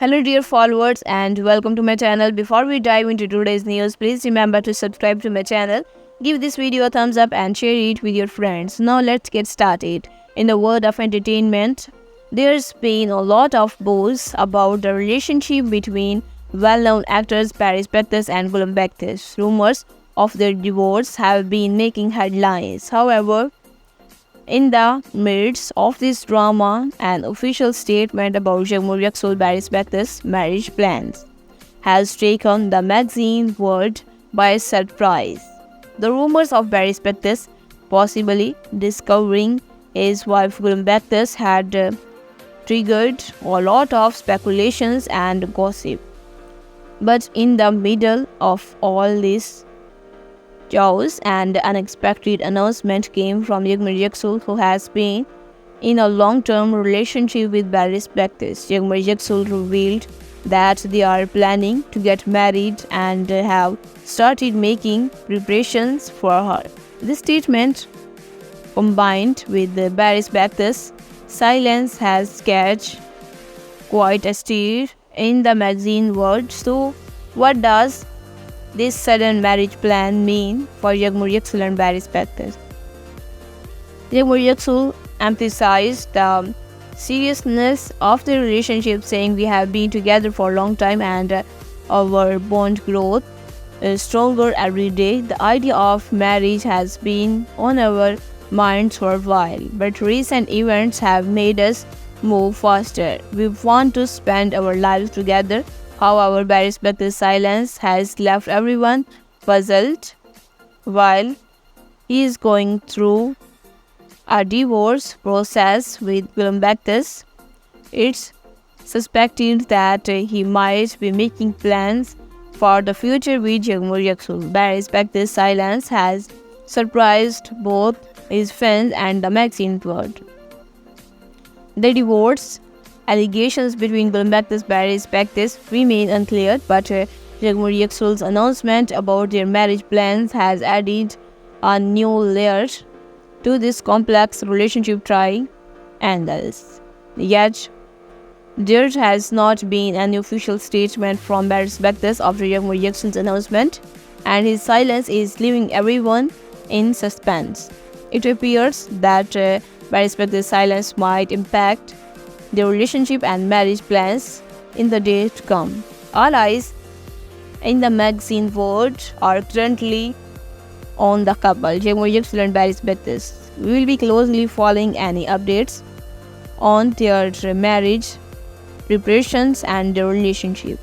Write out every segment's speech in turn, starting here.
Hello, dear followers, and welcome to my channel. Before we dive into today's news, please remember to subscribe to my channel, give this video a thumbs up, and share it with your friends. Now, let's get started. In the world of entertainment, there's been a lot of buzz about the relationship between well known actors Paris Bectus and Gulam Bectus. Rumors of their divorce have been making headlines. However, in the midst of this drama, an official statement about Jagmoor Yaksul Paris Bectus' marriage plans has taken the magazine world by surprise. The rumors of Paris Bectus possibly discovering his wife Gulam Bectus had uh, triggered a lot of speculations and gossip. But in the middle of all this chaos and unexpected announcement came from Yagmir Yaksul, who has been in a long-term relationship with Paris Bectus. Yagmir Yaksul revealed that they are planning to get married and have started making preparations for her. This statement, combined with the Paris Bectus silence, has catched quite a stir in the magazine world. So, what does this sudden marriage plan mean for Yagmur Yaksul and Bectus? Yagmur Yaksul emphasized the seriousness of the relationship, saying we have been together for a long time and uh, our bond growth is stronger every day. The idea of marriage has been on our minds for a while, but recent events have made us move faster. We want to spend our lives together. However, Paris Bectus' silence has left everyone puzzled while he is going through a divorce process with Willem Bectus. It's suspected that he might be making plans for the future with Jagmoor Yaksul. Paris Bectus' silence has surprised both his fans and the magazine world. The divorce allegations between Willem Bectus and remain unclear, but uh, Jagmoor Yaksul's announcement about their marriage plans has added a new layer to this complex relationship trying angles. Yet, there has not been an official statement from Paris Bectus after Jagmoor Yaksul's announcement, and his silence is leaving everyone in suspense. It appears that uh, Bectus' silence might impact their relationship and marriage plans in the days to come. All eyes in the magazine world are currently on the couple, Yaksul and Paris Bectus. We will be closely following any updates on their marriage preparations and their relationship.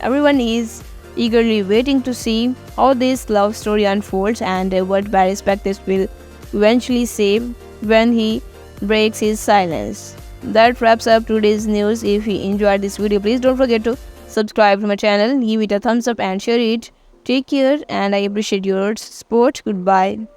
Everyone is eagerly waiting to see how this love story unfolds and what Paris Bectus will eventually say when he breaks his silence. That wraps up today's news. If you enjoyed this video, please don't forget to subscribe to my channel, give it a thumbs up and share it. Take care and I appreciate your support. Goodbye.